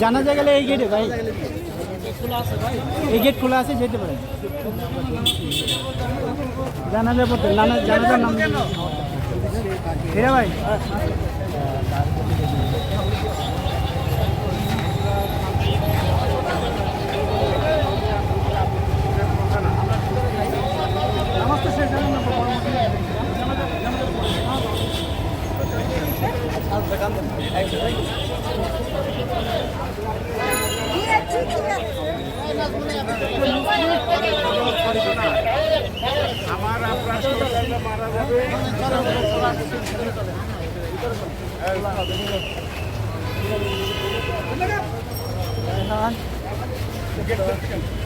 জানা যায় গেলে এই গেটে ভাই। এই গেট খোলা আছে, যেতে পারে। জানা যায় পড়তে আমার আপনার মারা যাবে Thank.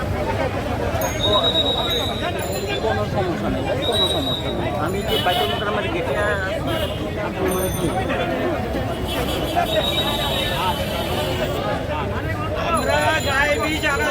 নানা সমস্যা যায় কোনো সমস্যা আমি যে বাইতুল মোকাররমের গেটে আমরা গায়েবী জানাজা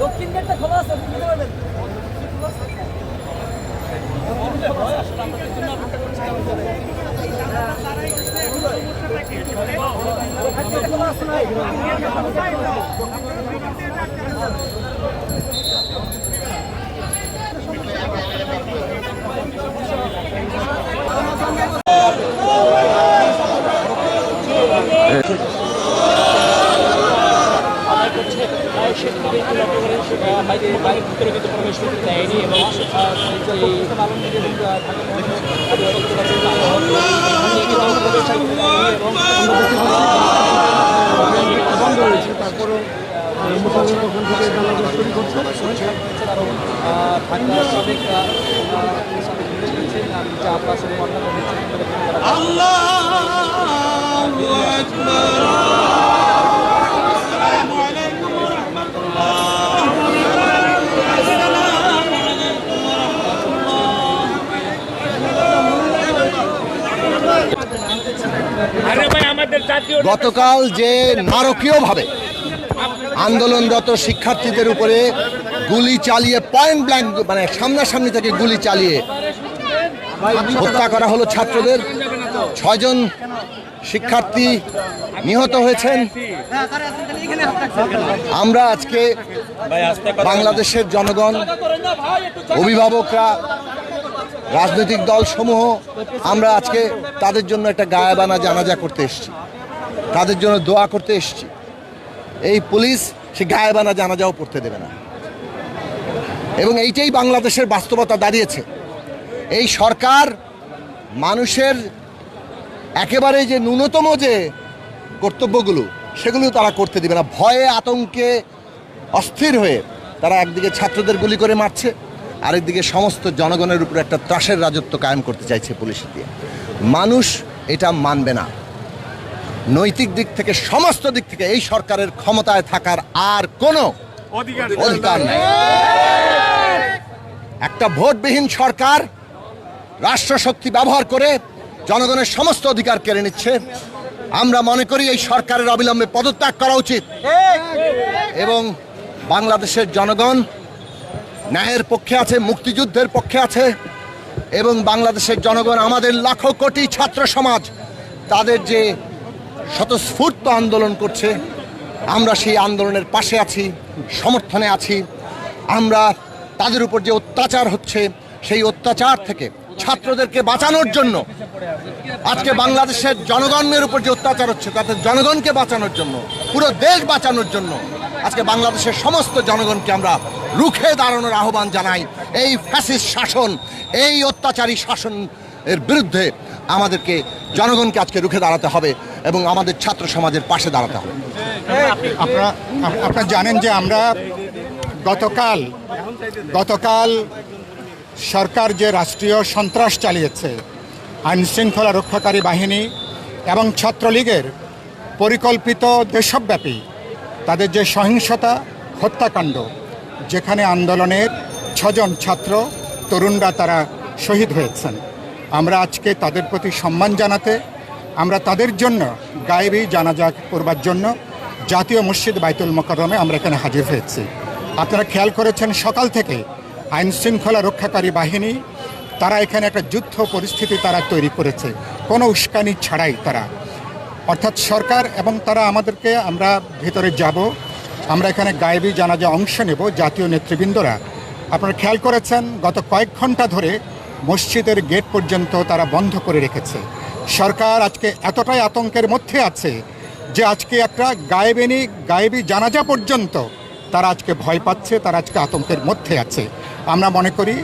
দক্ষিণ গেটটা খোলা আছে বুঝতে পারবেন বন্ধ হয়েছে তারপরেও মোটামুটি ওখান থেকে জানাজা শুরু করছে প্লাস গতকাল যে নারকীয়ভাবে আন্দোলনরত শিক্ষার্থীদের উপরে গুলি চালিয়ে পয়েন্ট ব্ল্যাঙ্ক মানে সামনাসামনি থেকে গুলি চালিয়ে হত্যা করা হলো ছাত্রদের। ছয়জন শিক্ষার্থী নিহত হয়েছেন। আমরা আজকে বাংলাদেশের জনগণ, অভিভাবকরা, রাজনৈতিক দল সমূহ আমরা আজকে তাদের জন্য একটা গায়াবানা জানাজা করতে এসেছি। তাদের জন্য দোয়া করতে এসেছি। এই পুলিশ সে গায়েবানা জানাজাও পড়তে দেবে না। এবং এইটাই বাংলাদেশের বাস্তবতা দাঁড়িয়েছে। এই সরকার মানুষের একেবারে যে ন্যূনতম যে কর্তব্যগুলো সেগুলো তারা করতে দিবে না। ভয়ে আতঙ্কে অস্থির হয়ে তারা একদিকে ছাত্রদের গুলি করে মারছে আরেকদিকে সমস্ত জনগণের উপর একটা ত্রাসের রাজত্ব কায়েম করতে চাইছে পুলিশ দিয়ে। মানুষ এটা মানবে না। নৈতিক দিক থেকে সমস্ত দিক থেকে এই সরকারের ক্ষমতায় থাকার আর কোনো অধিকার নেই। একটা ভোটবিহীন সরকার রাষ্ট্রশক্তি ব্যবহার করে জনগণের সমস্ত অধিকার কেড়ে নিচ্ছে। আমরা মনে করি এই সরকারের অবিলম্বে পদত্যাগ করা উচিত। এবং বাংলাদেশের জনগণ ন্যায়ের পক্ষে আছে, মুক্তিযুদ্ধের পক্ষে আছে, এবং বাংলাদেশের জনগণ আমাদের লাখো কোটি ছাত্র সমাজ তাদের যে স্বতঃস্ফূর্ত আন্দোলন করছে, আমরা সেই আন্দোলনের পাশে আছি, সমর্থনে আছি। আমরা তাদের উপর যে অত্যাচার হচ্ছে, সেই অত্যাচার থেকে ছাত্রদেরকে বাঁচানোর জন্য আজকে বাংলাদেশের জনগণের উপর যে অত্যাচার হচ্ছে, তাতে জনগণকে বাঁচানোর জন্য, পুরো দেশ বাঁচানোর জন্য আজকে বাংলাদেশের সমস্ত জনগণকে আমরা রুখে দাঁড়ানোর আহ্বান জানাই। এই ফ্যাসিস্ট শাসন, এই অত্যাচারী শাসন এর বিরুদ্ধে আমাদেরকে, জনগণকে আজকে রুখে দাঁড়াতে হবে এবং আমাদের ছাত্র সমাজের পাশে দাঁড়াতে হবে। আপনারা আপ- আপনারা জানেন যে আমরা গতকাল গতকাল সরকার যে রাষ্ট্রীয় সন্ত্রাস চালিয়েছে আইন শৃঙ্খলা রক্ষাকারী বাহিনী এবং ছাত্রলীগের পরিকল্পিত দেশব্যাপী তাদের যে সহিংসতা, হত্যাকাণ্ড, যেখানে আন্দোলনের ছজন ছাত্র, তরুণরা তারা শহীদ হয়েছেন। আমরা আজকে তাদের প্রতি সম্মান জানাতে, আমরা তাদের জন্য গায়েবী জানাজা করবার জন্য জাতীয় মসজিদ বাইতুল মোকাররমে আমরা এখানে হাজির হয়েছি। আপনারা খেয়াল করেছেন সকাল থেকে আইন শৃঙ্খলা রক্ষাকারী বাহিনী তারা এখানে একটা যুদ্ধ পরিস্থিতি তারা তৈরি করেছে। কোনো উস্কানি ছাড়াই তারা। অর্থাৎ সরকার এবং তারা আমাদেরকে আমরা ভেতরে যাব, আমরা এখানে গায়েবী জানাজা অংশ নেব জাতীয় নেতৃবৃন্দরা। আপনারা খেয়াল করেছেন, গত কয়েক ঘণ্টা ধরে মসজিদের গেট পর্যন্ত তারা বন্ধ করে রেখেছে। সরকার আজকে এতটাই আতঙ্কের মধ্যে আছে যে আজকে একটা গায়েবিনী, গায়েবী জানাজা পর্যন্ত তারা আজকে ভয় পাচ্ছে, তারা আজকে আতঙ্কের মধ্যে আছে। আমরা মনে করি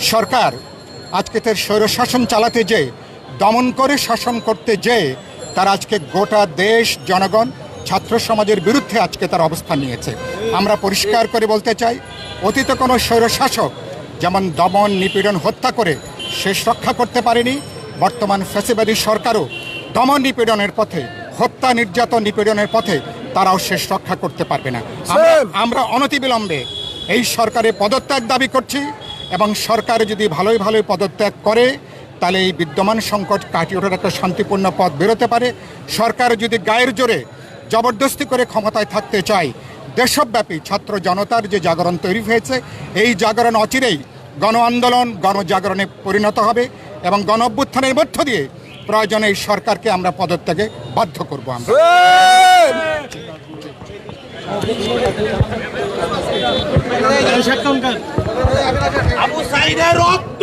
সরকার আজকে তার স্বৈরশাসন চালাতে যে দমন করে শাসন করতে যে তারা আজকে গোটা দেশ জনগণ ছাত্র সমাজের বিরুদ্ধে আজকে তার অবস্থান নিয়েছে। আমরা পরিষ্কার করে বলতে চাই অতীতে কোনো স্বৈরশাসক যেমন দমন নিপীড়ন হত্যা করে শেষ রক্ষা করতে পারেনি বর্তমান ফ্যাসিবাদী সরকারও দমন নিপীড়নের পথে হত্যা নির্যাতন নিপীড়নের পথে তারাও শেষ রক্ষা করতে পারবে না। আমরা- আমরা অনতিবিলম্বে এই সরকারে পদত্যাগ দাবি করছি। এবং সরকার যদি ভালোই ভালোই পদত্যাগ করে, তাহলে এই বিদ্যমান সংকট কাটিয়ে ওঠার একটা শান্তিপূর্ণ পথ বেরোতে পারে। সরকার যদি গায়ের জোরে জবরদস্তি করে ক্ষমতায় থাকতে চায়, দেশব্যাপী ছাত্র জনতার যে জাগরণ তৈরি হয়েছে, এই জাগরণ অচিরেই গণ আন্দোলন, গণজাগরণে পরিণত হবে এবং গণ অভ্যুত্থানের মধ্য দিয়ে প্রয়োজনে এই সরকারকে আমরা পদত্যাগে বাধ্য করব আমরা। আবু সাইদের রক্ত।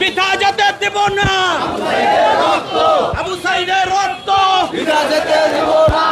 পিতা যেতে দেব না। আবু সাইদের রক্ত। বিরাজতে দেব না।